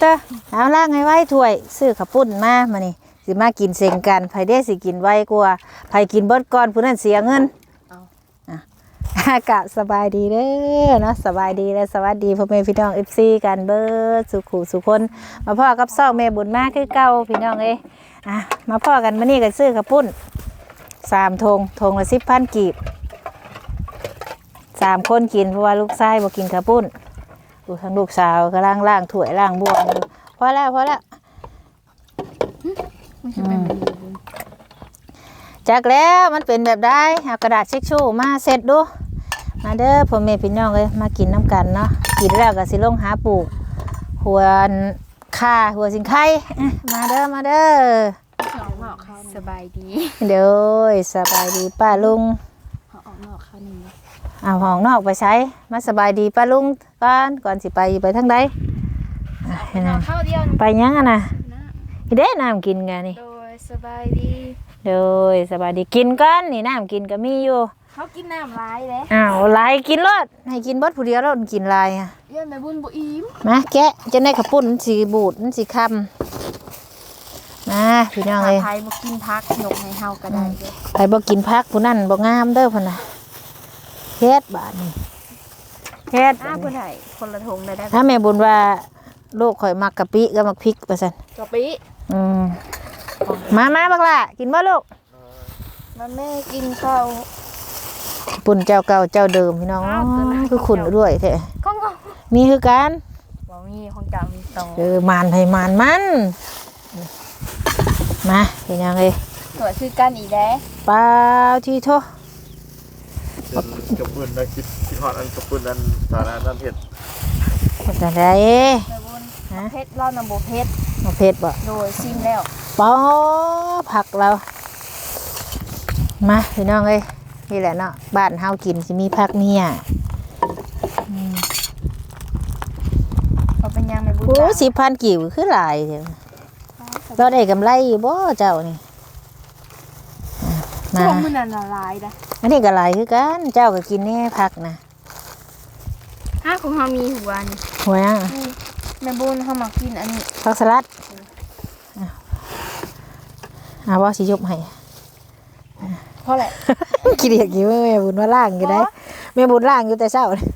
เตอเอาล่างให้ไว้ถ้วย ซื้อข้าวปุ้นมามานี่สิมากินเซ็งกันไผได้สิกินไวกว่าไผกินเบิดก่อนผู้นั้นเสียเงินเอาอะอากาศสบายดีเด้อเนาะสบายดีและสวัสดีพ่อแม่พี่น้อง FC กันเบิดสุขุสุคน มาพ่อกับซอกแม่บุญมากคือเก่าพี่น้องเอ้ยอะมาพ่อกันมานี่กันซื้อข้าวปุ้นสามธงธงละสิบพันกีบสามคนกินเพราะว่าลูกชายบ่กินข้าวปุ้น ดูทั้งลูกสาวก็ล่างล่างถ้วยล่างบวงอยู่พอแล้วพอแล้วอืมจากแล้วมันเป็นแบบได้เอากระดาษเช็คชู่มาเสร็จดู มาเด้อพ่อแม่พี่น้องเลยมากินน้ำกันเนาะกินแล้วก็สิลงหาปลูก หัวข่าหัวสิงไข่อะมาเด้อมาเด้อออกนอกข้าวสบายดี เดี๋ยวสบายดีป้าลุงเขาออกนอกข้าวหนึ่ง เอาห้องนอกไปใช้มาสบายดีป้าลุงก่อนก่อนสิไปไปทางใดอะเห็นไหมข้าวเดียวไปยังอะนะนะอีเด้น้ำกินกันนี่โดยสบายดีโดยสบายดีกินกันนี่น้ำกินก็มีอยู่เขากินน้ำร้ายเลยอ้าวหลายกินรดให้กินเบดผู้เดียวรดกินหลายอะเยื่อแม่บุญบุอิ่มมาแกะจะได้ขับปุ่นมันสีบูดมันสีคำมาพี่น้องเลยไทยมากินพักยกให้เฮาก็ได้เด้อไปบ่กินพักผู้นั่นบ่งามเด้อพ่นน่ะ เฮ็ดบาดนี่เฮ็ดอ้าผู้ใดคนละทงเลยได้ถ้าแม่บุญว่าลูกข่อยมักกะปิกับมักพริกว่าซั่นกะปิอืมมามาบักล่ะกินบ่ลูกมันแม่กินข้าวปุ่นเจ้าเก่าเจ้าเดิมพี่น้องอ้าวเกินแล้วคือขุนด้วยแท้ก้องก้องมีคือกันบ่มีของเจ้ามีตองเออมานให้มานมันมาเป็นยังไงสวยคือกันอีกแล้วเปล่าที่โท จนกระปุนนะคิดคิดฮอดอันกระปุนอันสาระนั่นเห็ดเป็นอะไรแม่บุญฮะเพชรเล่านำบ่เพชรมาเพชรบ่โดยซิมแล้วปอผักเรามาพี่น้องเอ้ยนี่แหละเนาะบ้านเฮากินสิมีผักเนี่ยเขาเป็นยังแม่บุญโอ้จ้ะสิพันกิ่วคือหลายเถอะเราได้กำไรอยู่บ่เจ้านี่อะช่มาวงมื้อนั้นละลายนะ อันนี้ก็หลายคือกัน เจ้าก็กินแน่ผักนะถ้าของเฮามีหัวนี่หัวยังนี่แม่บุญเฮามากินอันนี้ผักสลัดอะเอาว่าสิยกให้เพราะแหละคิดอยากกินแม่บุญว่าล่างอยู่ได้แม่บุญล่างอยู่แต่เช้าเลย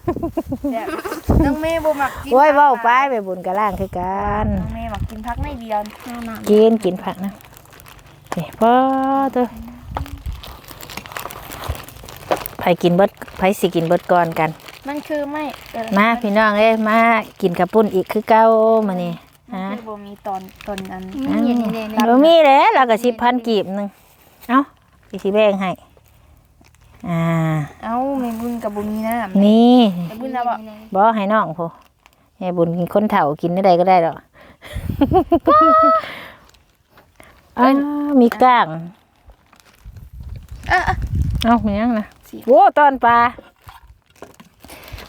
เนี่ยน้องเมย์บ่มักกินโอ้ยผักเว้าไปแม่บุญก็ล่างคือกันน้องเมย์มักกินพักในเดียวเอาน้ำกินกินผักนะเดี๋ยวพอตัว ไผกินเบิดไผสิกินเบิดก่อนกัน มันคือไม่เออมาพี่น้องเอ้ยมากินกระปุ้นอีกคือเก่ามานี่มันฮะคือบ่มีตอนตอนนั้นอ้าวเรามีแล้วเราก็สิบพันกีบหนึงเอ้าอีสิแบ่งให้อ่าเอ้าแม่บุญกับบ่มีน้ำนี่แม่บุญนะบ่บ่ให้น้องพูให้บุญกินคนเฒ่ากินได้ก็ได้หรอกอ้าวมีก้างอะอะเอ้ามียังนะ โว้ตอนปลา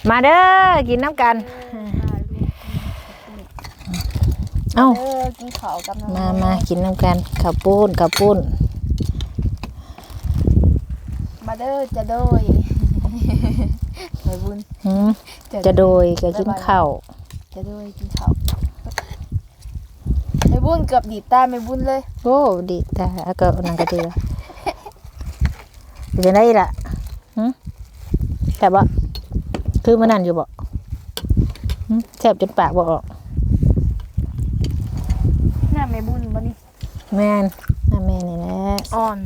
มาเด้อกินน้ำกัน เอ้าเออกินข้าวกับน้องมามากินน้ำกันข้าวปุ้นข้าวปุ้น มาเด้อจะโดยแม่บุญหืมจะโดยก็กินข้าวจะโดยกินข้าวแม่บุญเกือบดีดตาแม่บุญเลย โอ้ดีแต่ก็นังกระเดือเป็นได้ล่ะหืม แต่บ่คือมันนั่นอยู่บ่หืมแซ่บจนปากบ่ออกหน้าแม่บุญบ่นี่แม่นน้าแม่นี่แหละอ่อน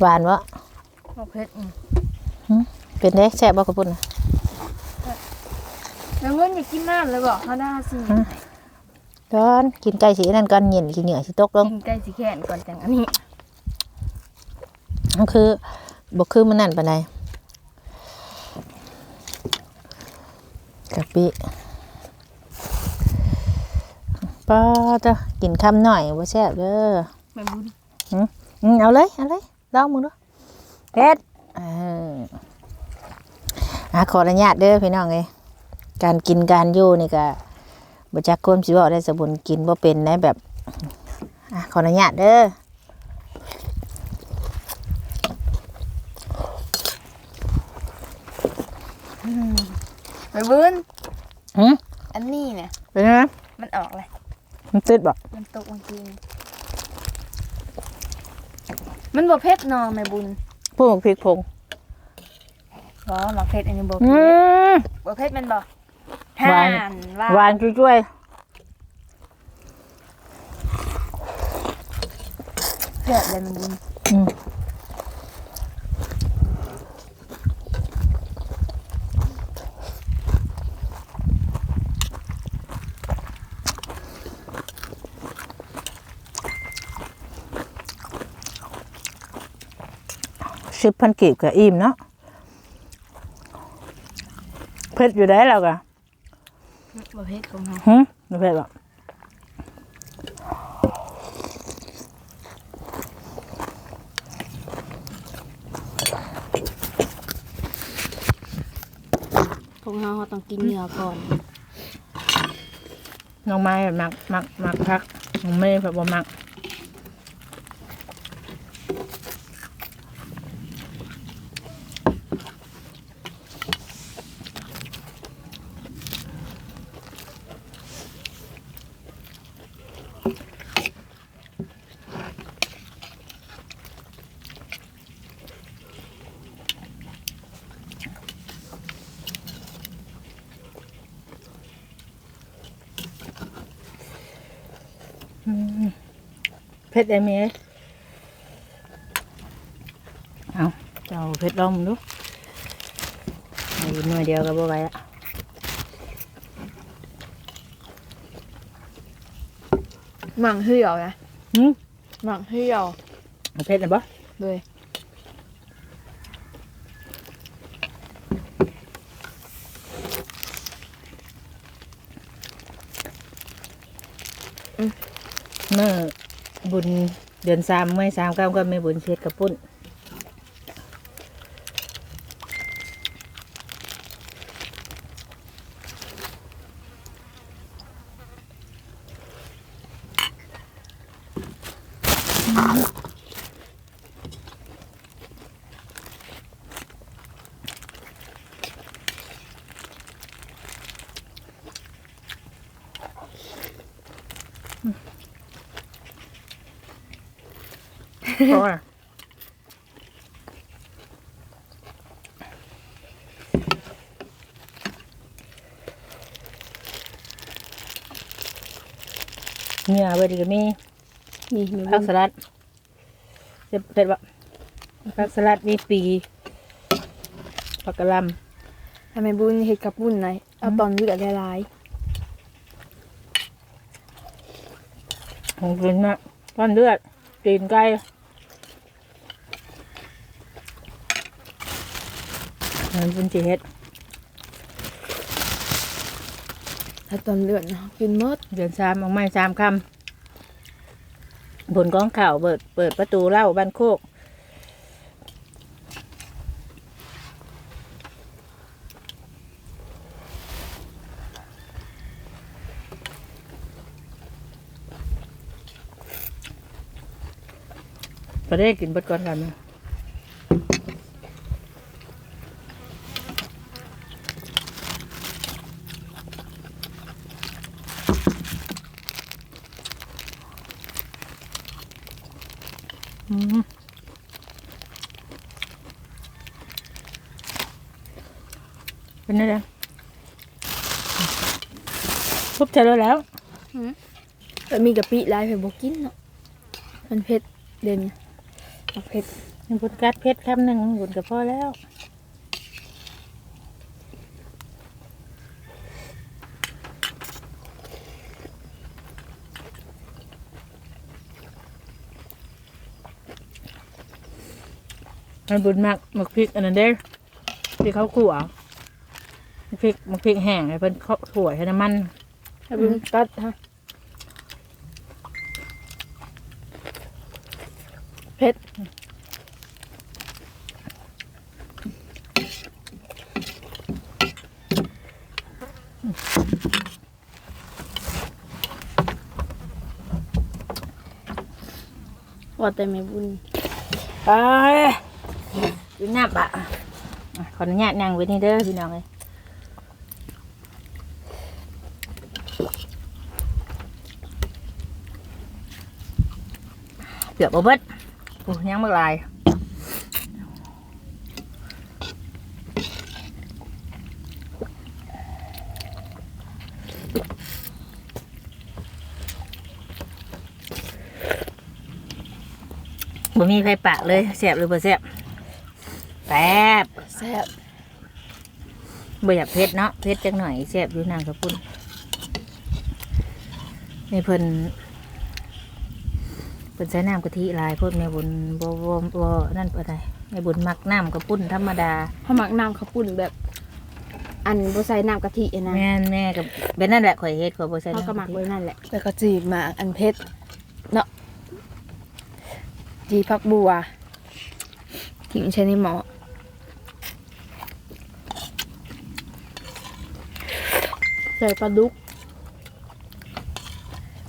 หวานวะบ่เผ็ดอืมเป็นได้แซ่บบ่กระปุ้นน่ะแม่บุญอยากกินน้ำเลยบ่เฮาหน้าสิร้อนกินไก่สีนั่นก่อนเย็นกินเหนือสิตกลงกินใกล้สิแค่นก่อนจังอันนี้มันคือบ่คือมันนั่นปานใดกะ ปิป้าจ้ะกินคำหน่อยบ่แซ่บเด้อแม่บุญอืมเอาเลย เอาเลยลองมึงดูเฮ็ดเอออะขออนุญาตเด้อพี่น้องเอ้ยการกินการอยู่นี่ก็บ่จักความสิเว้าได้สบุญกินบ่เป็นได้แบบอะขออนุญาตเด้อ แม่บุญ หืม อันนี้เนี่ย เป็นไง มันออกเลย มัน ติดบ่มันตกจริงมันบ่เผ็ดเนาะแม่บุญพวกพริกผงบ่หมักเผ็ดอันนี้บ่อืเผ็ดม บ่เผ็ดแมันบ่หวาน ห่หวานหวานช่วยเผ็ดเลยแม่บุญๆอืม สิบพันกีบกับอิ่มเนาะเผ็ดอยู่ได้แล้วกะบ่เผ็ดของเฮาหึไม่เผ็ดหรอกของเฮาเราต้องกินเนื้อก่อนน้องไม้แบบมักมักมักพักน้องไม่แบบว่ามัก เผ็ดได้ไหมเอาเจ้าเผ็ดลองดูเอาอีกหน่วยเดียวก็บ่ไหวละหมังเหี่ยวนะหึหมังเหี่ยวเอาเผ็ดนะบ่เลยอืม เมื่อบุญเดือนสามไม่สามเก้าก็ไม่บุญเช็ดกระปุ้น เพราะว่าเนี่ยเบดีก็มีนี่แม่ผับุกญสลัดเจ็บเผ็ดบ่ผักสลัดมีปีผักกะหล่ถ้าแม่บุญเฮ็ดกับบุญหน่อยเอาตอนเลือดละลายำของกินมากต้อนเลือดตีนไก่ มันเป็นจีเฮ็ดถ้าตอนเลือดเนาะกินหมดเดือนสามออกไม้สามคำผลกองข่าวเปิดเปิดประตูเล่าบ้านโคกก็ได้กินเบิดก่อนกันนะ เป็นไงล่ะทุบเจอแล้วแล้วมีกะปิหลายเพิ่นบ่กินเนาะมันเผ็ดเด่นหมักเผ็ดยังบุญกัดเพชรคำหนึ่งบุญกับพ่อแล้ว มันบุญมากหมักพริกอันนั้นเด้อที่เขาขั่วหมักพริกหมักพริกแห้งให้เพิ่นเขาขั่วให้น้ำมันแม่บุญตัดฮะเผ็ดว่าแต่แม่บุญไป ดูหน้าปะขออนุญาตนั่งไว้นี่เด้อพี่น้องเลยเกือบบ่เบิดโอ้ยังบ่หลายบ่มีไฟปากเลยแซ่บหรือบ่แซ่บ ซ่บแซ่บบ่อยากเผ็ดเนาะเผ็ดจักหน่อยแซ่บอยู่นางกระปุ่นนี่เพิ่นเพิ่นใช้น้ำกะทิหลายโพดแม่บุญบ่บ่บ่นั่นปานใดแม่บุญมักน้ำกระปุ่นธรรมดาเขาหมักน้ำข้าวปุ้นแบบ อันบ่ใส่น้ำกะทิอะนะแม่นแม่กับเป็นนั่นแหละข่อยเฮ็ดข่อยบ่ใส่เขาก็น้ำหมักะกทิไว้นั่นแหละแล้วก็จีบหมากอันเพชรเนาะจีพักบัวทิ้งใช้ในหม้อ ใส่ปลาดุก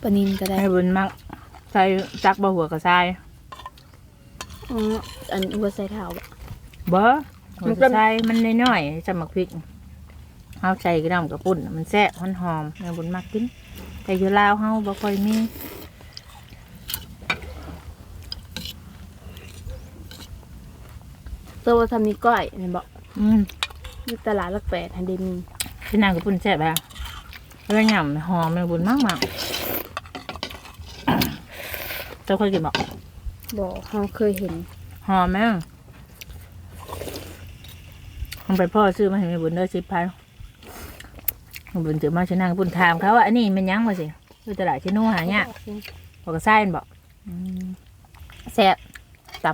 ปลานินก็ได้แม่บุญมักใส่จักบ่หัวก็ใส่อ๋ออันหัวใส่เท้าอะบ่มัมันนก็ใส่มันน้อยๆสมักพริกเฮาใส่กระดำกระปุ่นมันแซ่บมันหอมแม่บุญมักกิน แต่อยู่ลาวเฮาบ่ค่อยมีเตอว่าทำนี่ก้อยเห็นบอกอืมอยู่ตลาดลักแปดทันเดมีพี่นางกระปุ่นแซ่บแบ บเรื่องหย่ำหอมแม่บุญมากมากเจ้าเคยกินบอกบอกเขาเคยเห็น หอมไหมมันไปพ่อซื้อมาให้แม่บุญเด้อสิบพันแม่บุญถือมาชนะกระปุ่นถามเขาว่าอันนี้มันหยังวะสิคือตลาดชิโน่หาเนี่ยบอกกระไส้มันบอกอืมแซ่บต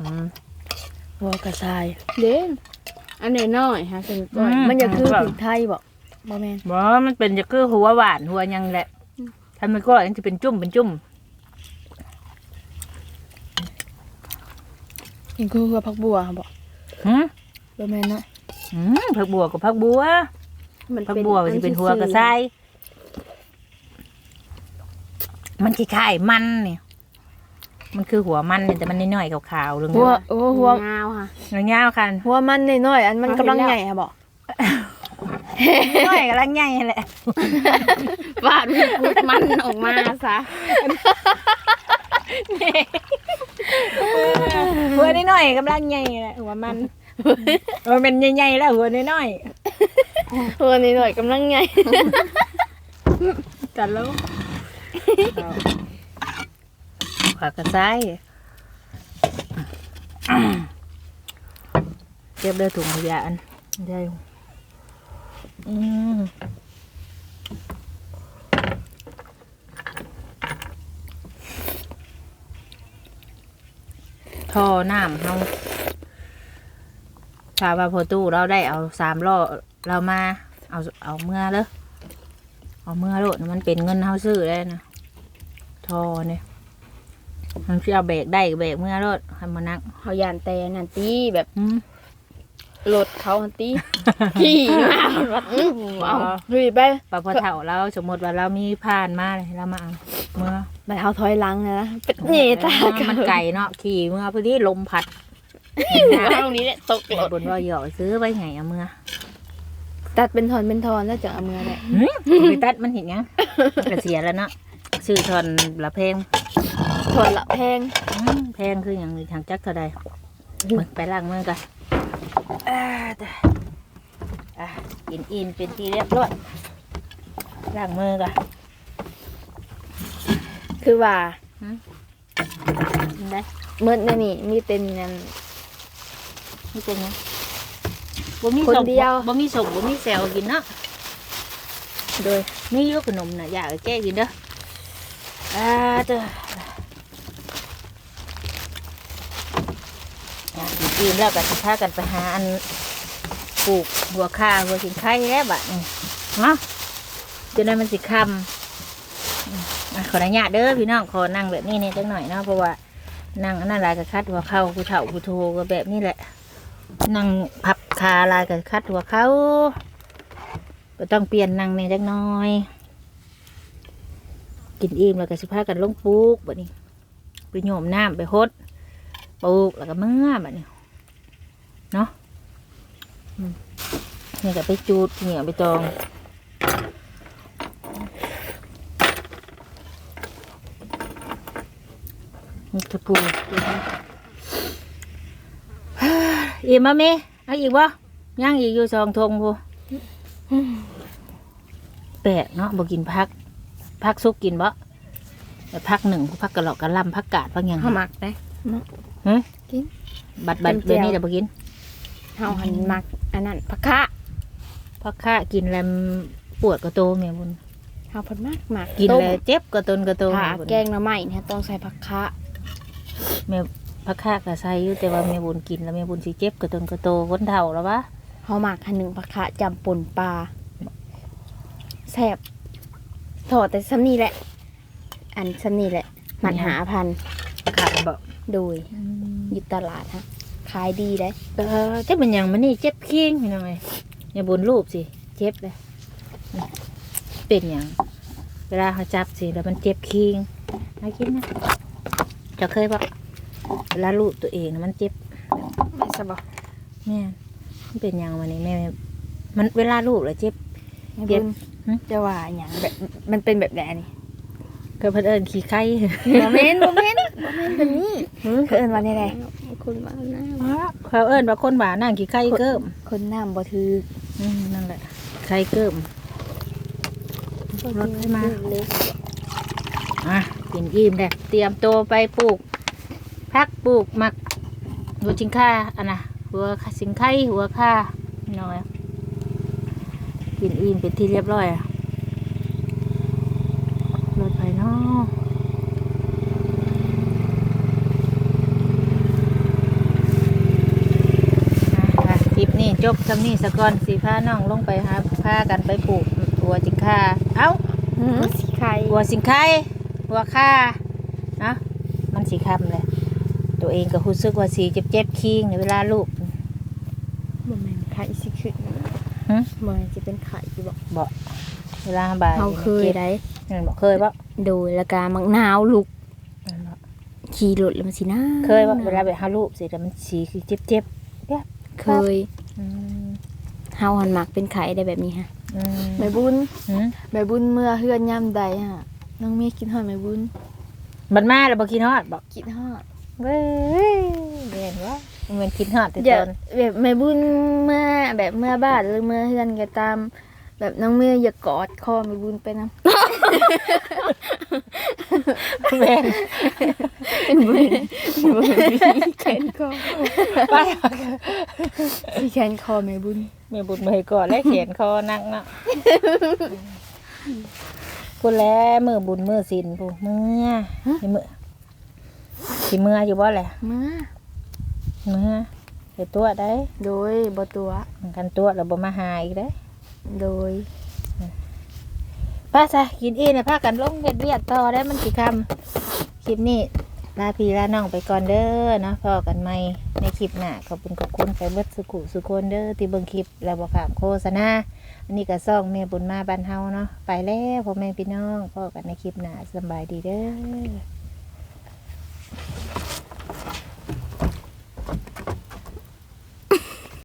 ำวัวกระชายเด่นอันไหนน้อยฮะเป็นก้อยอืมมันจะคือครับถึงไทยบอก บ่แมนบ่มันเป็นจะคือหัวหวานหัวหยังแหละอืมถ้ามันก็มันจะเป็นจุ่มเป็นจุ่มเห็นคือหัวผักบัวบอกหืมบ่แมนเนาะหืมผักบัวกับผักบัวมันผักบัวมันจะเป็นหัวกระไส้มันคล้ายๆมันเนี่ยมันคือหัวมันเนี่ยแต่มันน้อยๆขาวๆเรื่องหัวโอ้หัวงาวค่ะเงาวๆกันหัวมันน้อยๆอันมันกำลังใหญ่ค่ะบอก น้อยกำลังใหญ่แหละฟาดมันพุดมันออกมาซะหัวน้อยๆกำลังใหญ่แหละหัวมันเออเป็นใหญ่ๆแล้วหัวน้อยหัวน้อยๆกำลังใหญ่ๆกันแล้วผักกระไส้เก็บเด้อถุงขยะอันได้ อืมท่อน้ำเราชาวบาโพตู้เราได้เอาสามล้อเรามา เอาเอาเมื่อเลยเอาเมื่อโลดมันเป็นเงินเฮาซื้อได้นะท่อเนี่ยมันสิเอาเบรกได้ก็เบรกเมื่อโลดให้มานั่งเขายานแต่นันตีแบบอืม รถเขานันตีขี่มาแบบอื้อเอาลุยไปปะพอเถ่าเราสมมติว่าเรามีผ่านมาเลยเรามาเอาเมื่อมันเอาถอยหลังนะเป็นเหน่ตามันไก่เนาะขี่เมื่อพอดีลมพัดตรงนี้เนี่ยตกรถบนว่าหยอกซื้อไว้ไงเอาเมื่อตัดเป็นทอนเป็นทอนแล้วจะเอามือได้หึไปตัดมันเห็นยังมันก็เสียแล้วเนาะซื้อทอนละเพลงทอนละแพงอืมแพงคืออย่างทางจักเท่าใดมึงไปล้างมือกัน อ่าแต่อะกินอินเป็นทีเรียบร้อยล้างมือกันคือว่ากินได้เมื่อนี่นี่มีเป็นนั่นไม่เป็นไงบ่มีคนส่งเดียวบ่มีส่งบ่มีแซวกินเนาะโดยมีอยู่ขนมน่ะอยากให้แก้กินเด้ออ่าเด้อ อยากกินอิ่มแล้วก็สิพากันไปหาอันปลูกบัวข่าบัวสิงไข่แล้วบัดนี้เนาะจนนั้มันสิคำขออนุญาตเด้อพี่น้องขอนั่งแบบนี้เนี่ยจังหน่อยเนาะเพราะว่านั่งนนั้นลายกับคัดหัวเข่าผู้เฒ่าผู้โทก็แบบนี้แหละ นั่งพับคาลายกับคัดหัวเข่าก็ต้องเปลี่ยนนั่งเนี่ยจักหน้อย กินอิ่มแล้วก็สิพากันลงปลูกแบบนี้ไปโยมน้ำไปฮดปลูกแล้วก็เมื่อแบบนี้ อืมนี่ก็ไปจูดเหนียวไปตองมีตะปูอีกมามีเอาอีกบ่ยังอีกอยู่สองทงพูแปลกเนาะบ่กินพัก พักซุกกินบ่แต่พักหนึ่งพักกระหลอกกระลำพักกาดพักหยังเฮามักได้บัดบัดเป็นแจ่วเดี๋ยวนี้จะบ่กินเฮาหันมัก อันนั้นผักคะพักข้ากินแล้วปวดกระโตแม่บุญเฮาเพิ่นมักมักกินต้มแล้วเจ็บกระตนกระโตถ้าแม่บุญแกงหน่อไม้เนี่ยต้องใส่ผักคะแม่พักข้ากะใส่อยู่แต่ว่าแม่บุญกินแล้วแม่บุญสิเจ็บกระตนกระโตคนเฒ่าแล้ววะเฮามักหันหนึ่งผักคะจำป่นปลาแซ่บถอดแต่ซ้ำนี่แหละ อันซ้ำนี่แหละหมันหาพัน ขาดบ่โดยอยู่ตลาดฮะ ขายดีได้เออเจ็บเป็นหยังมันนี่เจ็บเคียงพี่น้องไงอย่าบุญรูปสิ เจ็บเลยนี่เป็นหยังเวลาเขาจับสิแล้วมันเจ็บเคียงมากินนะจะเคยบ่เวลาลูบตัวเองน่ะมันเจ็บไม่สบายแม่นมันเป็นหยังวันนี้แม่มันเวลาลูบแล้วเจ็บไม่เย็บุนญจะว่าอย่างแบบมันเป็นแบบไหนนี่ ก็เพิ่นเอิ้นขี้ไข้โมเมนต์โมเมนต์โมเมนต์แบบนี้คือเอินว่าในไรคุณว่านะเขาเอิ้นว่าคนหวานนั่งขี้ไข้เกิมคนน้ำบ่ถืออืมนั่นแหละไข้เกิมรถให้มาเล็กอะกินอิ่มแล้วเตรียมตัวไปปลูกพักปลูกหมักหัวชิงค่าอันน่ะหัวสิงไข่หัวค่าน้อยกินอิ่มเป็นที่เรียบร้อยอะรถไฟ เนอกคลิปนี้จบสำนี้สะก่อนสีผ้าน้องลงไปหาผ้ากันไปปลูกหัวจิงค่าเอ้าสีไข่หัวสิงไข่หัวค่าเนาะมันสีคำเลยตัวเองก็รู้สึกว่าสีเจ็บเจ็บๆคิงในเวลาลูกบ่แม่นไข่สิขึ้นหึบ่แม่นสิเป็นไข่ที่บอกบอกเวลาบ่ายเฮาเคยได้นั่นบอกเคยบ่ โดยแล้วก็มักนาวลูกขี่รถแล้วมันสินะเคยบ่เวลาไปหาลูกสิแต่มันสีคือเจ็บเจ็บเคยๆอืมเฮาหันมักเป็นไข่ได้แบบนี้ฮะอืมแม่บุญหืมแม่บุญเมื่อเฮือนยามใดฮะน้องเมฆกินฮอดแม่บุญบัดมาแล้วบ่กินฮอดบอกกินฮอดเว้ยเห็นว่ามันกินฮอดแต่เดี๋ยตวอนแบบแม่บุญเมื่อแบบเมื่อบ้านหรือเมื่อเฮือนก็ตาม แบบน้องเมย์อย่ากอดคอแม่บุญไปนำ แม่นแขนคอไปที่แขนคอแม่บุญแม่บุญมาให้ก่อนแล้วเขียนคอนักเนาะพูดแล้วมือบุญมือศีลผู้เมื่อสิมือสิเมื่ออยู่บ่แหละเมื่อเมื่อเดี๋ยวตัวได้โดยบ่ตัวกันตัวแล้วบ่มาหาอีกได้โดย ป้าซะกินอีนะพากันลงเฮ็ดเวียดต่อได้มันกี่คำคลิปนี้ลาพี่ลาน้องไปก่อนเด้อเนาะพอกันใหม่ในคลิปหน้าขอบคุณขอบคุณไปเบิดสุขุสุคนเด้อที่เบิ่งคลิปแล้วบ่ขามโฆษณาอันนี้ก็ซ่องแม่บุญมาบ้านเฮาเนาะไปแล้วพ่อแม่พี่น้องพอกันในคลิปหน้าสบายดีเด้อ